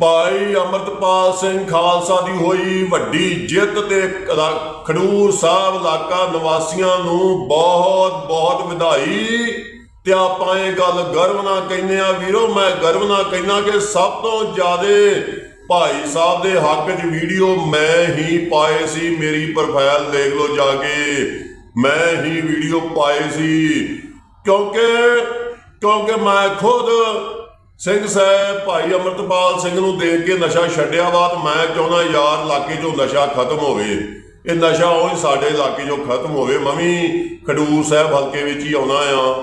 ਭਾਈ ਅਮਰਤਪਾਲ ਸਿੰਘ ਖਾਲਸਾ ਦੀ ਹੋਈ ਵੱਡੀ ਜਿੱਤ ਤੇ ਖਡੂਰ ਸਾਹਿਬ ਇਲਾਕਾ ਨਿਵਾਸੀਆਂ ਨੂੰ ਬਹੁਤ ਬਹੁਤ ਵਧਾਈ। ਤੇ ਆਪਾਂ ਇਹ ਗੱਲ ਗਰਵ ਨਾਲ ਕਹਿੰਦੇ ਆ ਵੀਰੋ, ਮੈਂ ਗਰਵ ਨਾਲ ਕਹਿੰਦਾ ਕਿ ਸਭ ਤੋਂ ਜ਼ਿਆਦੇ ਭਾਈ ਸਾਹਿਬ ਦੇ ਹੱਕ 'ਚ ਵੀਡੀਓ ਮੈਂ ਹੀ ਪਾਏ ਸੀ, ਮੇਰੀ ਪ੍ਰੋਫਾਈਲ ਦੇਖ ਲਓ ਜਾ ਕੇ। ਮੈਂ ਹੀ ਵੀਡੀਓ ਪਾਏ ਸੀ। ਕਿਉਂਕਿ ਕਿਉਂਕਿ ਮੈਂ ਖੁਦ ਸਿੰਘ ਸਾਹਿਬ, ਭਾਈ ਅਮਰਤਪਾਲ ਸਿੰਘ ਨੂੰ ਦੇਖ ਕੇ ਨਸ਼ਾ ਛੱਡਿਆ ਵਾ ਮੈਂ ਚਾਹੁੰਦਾ ਯਾਰ ਇਲਾਕੇ 'ਚੋਂ ਨਸ਼ਾ ਖਤਮ ਹੋਵੇ। ਇਹ ਨਸ਼ਾ ਉਹ ਸਾਡੇ ਇਲਾਕੇ 'ਚੋਂ ਖਤਮ ਹੋਵੇ। ਮੈਂ ਵੀ ਖਡੂਰ ਸਾਹਿਬ ਹਲਕੇ ਵਿੱਚ ਹੀ ਆਉਣਾ ਆ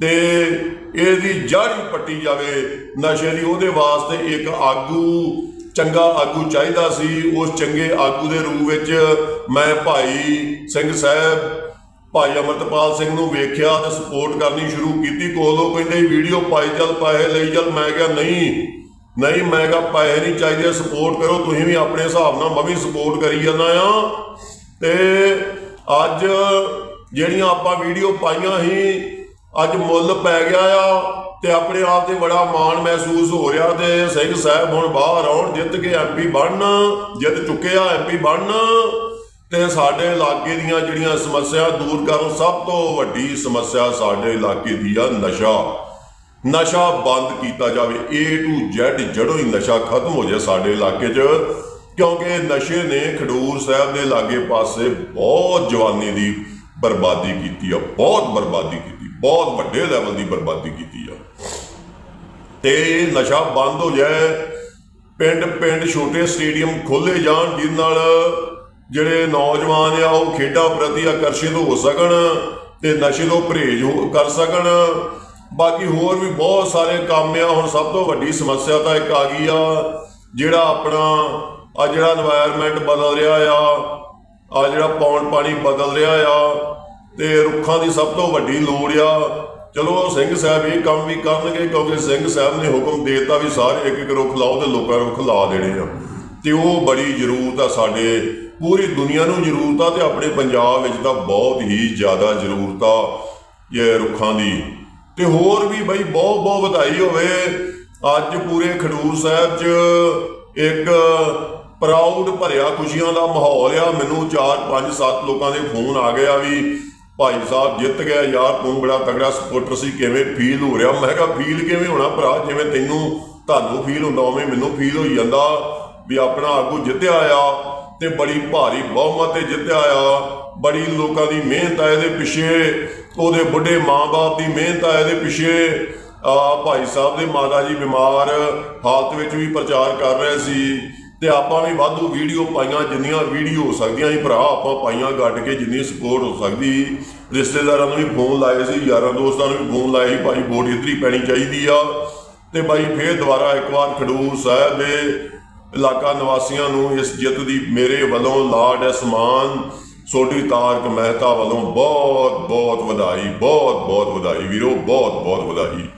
ਤੇ ਇਹਦੀ ਜੜ ਹੀ ਪੱਟੀ ਜਾਵੇ। ਨਸ਼ੇ ਦੀ ਉਹਦੇ ਵਾਸਤੇ ਇੱਕ ਆਗੂ, ਚੰਗਾ ਆਗੂ ਚਾਹੀਦਾ ਸੀ। ਉਸ ਚੰਗੇ ਆਗੂ ਦੇ ਰੂਪ ਵਿੱਚ ਮੈਂ ਭਾਈ ਸਿੰਘ ਸਾਹਿਬ ਭਾਈ ਅਮਰਤਪਾਲ ਸਿੰਘ ਨੂੰ ਵੇਖਿਆ ਤੇ ਸਪੋਰਟ ਕਰਨੀ ਸ਼ੁਰੂ ਕੀਤੀ ਕੋਲੋਂ ਕਹਿੰਦੇ, ਵੀਡੀਓ ਪਾਈ ਚੱਲ, ਪੈਸੇ ਲਈ ਚੱਲ। ਮੈਂ ਕਿਹਾ, ਨਹੀਂ ਨਹੀਂ, ਮੈਂ ਕਿਹਾ, ਪੈਸੇ ਨਹੀਂ ਚਾਹੀਦੇ ਸਪੋਰਟ ਕਰੋ, ਤੁਸੀਂ ਵੀ ਆਪਣੇ ਹਿਸਾਬ ਨਾਲ ਮੈਂ ਵੀ ਸਪੋਰਟ ਕਰੀ ਜਾਂਦਾ ਆ। ਤੇ ਅੱਜ ਜਿਹੜੀਆਂ ਆਪਾਂ ਵੀਡੀਓ ਪਾਈਆਂ ਸੀ, ਅੱਜ ਮੁੱਲ ਪੈ ਗਿਆ ਆ ਤੇ ਆਪਣੇ ਆਪ ਤੇ ਬੜਾ ਮਾਣ ਮਹਿਸੂਸ ਹੋ ਰਿਹਾ ਤੇ ਸਿੰਘ ਸਾਹਿਬ ਹੁਣ ਬਾਹਰ ਆਉਣ, ਜਿੱਤ ਕੇ ਐਮਪੀ ਬਣਨ, ਜਿੱਤ ਚੁੱਕੇ ਆ ਐਮਪੀ ਬਣਨ। ਤੇ ਸਾਡੇ ਇਲਾਕੇ ਦੀਆਂ ਜਿਹੜੀਆਂ ਸਮੱਸਿਆ ਦੂਰ ਕਰਨ ਸਭ ਤੋਂ ਵੱਡੀ ਸਮੱਸਿਆ ਸਾਡੇ ਇਲਾਕੇ ਦੀ ਆ ਨਸ਼ਾ। ਨਸ਼ਾ ਬੰਦ ਕੀਤਾ ਜਾਵੇ। A to Z ਜੜੋਂ ਹੀ ਨਸ਼ਾ ਖਤਮ ਹੋ ਜਾਏ ਸਾਡੇ ਇਲਾਕੇ 'ਚ, ਕਿਉਂਕਿ ਨਸ਼ੇ ਨੇ ਖਡੂਰ ਸਾਹਿਬ ਦੇ ਲਾਗੇ ਪਾਸੇ ਬਹੁਤ ਜਵਾਨੀ ਦੀ ਬਰਬਾਦੀ ਕੀਤੀ ਆ, ਬਹੁਤ ਬਰਬਾਦੀ ਕੀਤੀ, ਬਹੁਤ ਵੱਡੇ ਲੈਵਲ ਦੀ ਬਰਬਾਦੀ ਕੀਤੀ ਆ। ਤੇ ਨਸ਼ਾ ਬੰਦ ਹੋ ਜਾਏ ਪਿੰਡ ਪਿੰਡ ਛੋਟੇ ਸਟੇਡੀਅਮ ਖੋਲੇ ਜਾਣ ਜਿਸ ਨਾਲ ਜਿਹੜੇ ਨੌਜਵਾਨ ਆ, ਉਹ ਖੇਡਾਂ ਪ੍ਰਤੀ ਆਕਰਸ਼ਿਤ ਹੋ ਸਕਣ ਤੇ ਨਸ਼ੇ ਤੋਂ ਪਰਹੇਜ਼ ਹੋ, ਕਰ ਸਕਣ। ਬਾਕੀ ਹੋਰ ਵੀ ਬਹੁਤ ਸਾਰੇ ਕੰਮ ਆ। ਹੁਣ ਸਭ ਤੋਂ ਵੱਡੀ ਸਮੱਸਿਆ ਤਾਂ ਇੱਕ ਆ ਗਈ ਆ, ਜਿਹੜਾ ਆਪਣਾ ਆ ਜਿਹੜਾ এনवायरमेंट ਬਦਲ ਰਿਹਾ ਆ ਆ ਜਿਹੜਾ ਪੌਣ ਪਾਣੀ ਬਦਲ ਰਿਹਾ ਆ, ਤੇ ਰੁੱਖਾਂ ਦੀ ਸਭ ਤੋਂ ਵੱਡੀ ਲੋੜ ਆ। ਚਲੋ ਸਿੰਘ ਸਾਹਿਬ ਇਹ ਕੰਮ ਵੀ ਕਰਨਗੇ, ਕਿਉਂਕਿ ਸਿੰਘ ਸਾਹਿਬ ਨੇ ਹੁਕਮ ਦੇ ਦਿੱਤਾ ਵੀ ਸਾਰੇ ਇੱਕ ਇੱਕ ਰੁੱਖ ਲਾਓ ਤੇ ਲੋਕਾਂ ਰੁੱਖ ਲਾ ਦੇਣੇ ਆ। ਤੇ ਉਹ ਬੜੀ ਜ਼ਰੂਰਤ ਆ ਸਾਡੇ, ਪੂਰੀ ਦੁਨੀਆ ਨੂੰ ਜ਼ਰੂਰਤ ਆ ਤੇ ਆਪਣੇ ਪੰਜਾਬ ਵਿੱਚ ਤਾਂ ਬਹੁਤ ਹੀ ਜ਼ਿਆਦਾ ਜ਼ਰੂਰਤ ਆ ਇਹ ਰੁੱਖਾਂ ਦੀ। ਤੇ ਹੋਰ ਵੀ ਬਈ ਬਹੁਤ ਬਹੁਤ ਵਧਾਈ ਹੋਵੇ। ਅੱਜ ਪੂਰੇ ਖਡੂਰ ਸਾਹਿਬ 'ਚ ਇੱਕ ਪ੍ਰਾਊਡ ਭਰਿਆ ਖੁਸ਼ੀਆਂ ਦਾ ਮਾਹੌਲ ਆ। ਮੈਨੂੰ 4 5 7 ਲੋਕਾਂ ਦੇ ਫੋਨ ਆ ਗਿਆ ਵੀ ਭਾਈ ਸਾਹਿਬ ਜਿੱਤ ਗਿਆ ਯਾਰ ਤੂੰ ਬੜਾ ਤਗੜਾ ਸਪੋਰਟਰ ਸੀ, ਕਿਵੇਂ ਫੀਲ ਹੋ ਰਿਹਾ? ਮੈਂ ਕਿਹਾ ਫੀਲ ਕਿਵੇਂ ਹੋਣਾ ਭਰਾ? ਜਿਵੇਂ ਤੈਨੂੰ ਤੁਹਾਨੂੰ ਫੀਲ ਹੁੰਦਾ, ਉਵੇਂ ਮੈਨੂੰ ਫੀਲ ਹੋਈ ਜਾਂਦਾ। ਵੀ ਆਪਣਾ ਆਗੂ ਜਿੱਤਿਆ ਆ ਤੇ ਬੜੀ ਭਾਰੀ ਬਹੁਮਤ ਤੇ ਜਿੱਤਿਆ ਆ। ਬੜੀ ਲੋਕਾਂ ਦੀ ਮਿਹਨਤ ਆ ਇਹਦੇ ਪਿੱਛੇ। ਉਹਦੇ ਬੁੱਢੇ ਮਾਂ-ਬਾਪ ਦੀ ਮਿਹਨਤ ਆ ਇਹਦੇ ਪਿੱਛੇ। ਆ ਭਾਈ ਸਾਹਿਬ ਦੇ ਮਾਤਾ ਜੀ ਬਿਮਾਰ, ਹਾਲਤ ਵਿੱਚ ਵੀ ਪ੍ਰਚਾਰ ਕਰ ਰਹੇ ਸੀ। ਤੇ ਆਪਾਂ ਵੀ ਵਾਧੂ ਵੀਡੀਓ ਪਾਈਆਂ, ਜਿੰਨੀਆਂ ਵੀਡੀਓ ਹੋ ਸਕਦੀਆਂ ਸੀ, ਭਰਾ ਆਪਾਂ ਪਾਈਆਂ ਗੱਡ ਕੇ, ਜਿੰਨੀ ਸਪੋਰਟ ਹੋ ਸਕਦੀ ਰਿਸ਼ਤੇਦਾਰਾਂ ਨੂੰ ਵੀ ਫੋਨ ਲਾਏ ਸੀ, ਯਾਰਾਂ ਦੋਸਤਾਂ ਨੂੰ ਵੀ ਫੋਨ ਲਾਏ ਸੀ, ਭਾਈ ਵੋਟ ਇਧਰੀ ਪੈਣੀ ਚਾਹੀਦੀ ਆ। ਤੇ ਬਾਈ ਫੇਰ ਦੁਬਾਰਾ ਇੱਕ ਵਾਰ ਖਡੂਰ ਸਾਹਿਬ ਦੇ ਇਲਾਕਾ ਨਿਵਾਸੀਆਂ ਨੂੰ ਇਸ ਜਿੱਤ ਦੀ ਮੇਰੇ ਵੱਲੋਂ ਲਾਡ ਅਸਮਾਨ ਸੋਢੀ ਤਾਰਕ ਮਹਿਤਾ ਵੱਲੋਂ ਬਹੁਤ ਬਹੁਤ ਵਧਾਈ ਬਹੁਤ ਬਹੁਤ ਵਧਾਈ ਵੀਰੋ ਬਹੁਤ ਬਹੁਤ ਵਧਾਈ।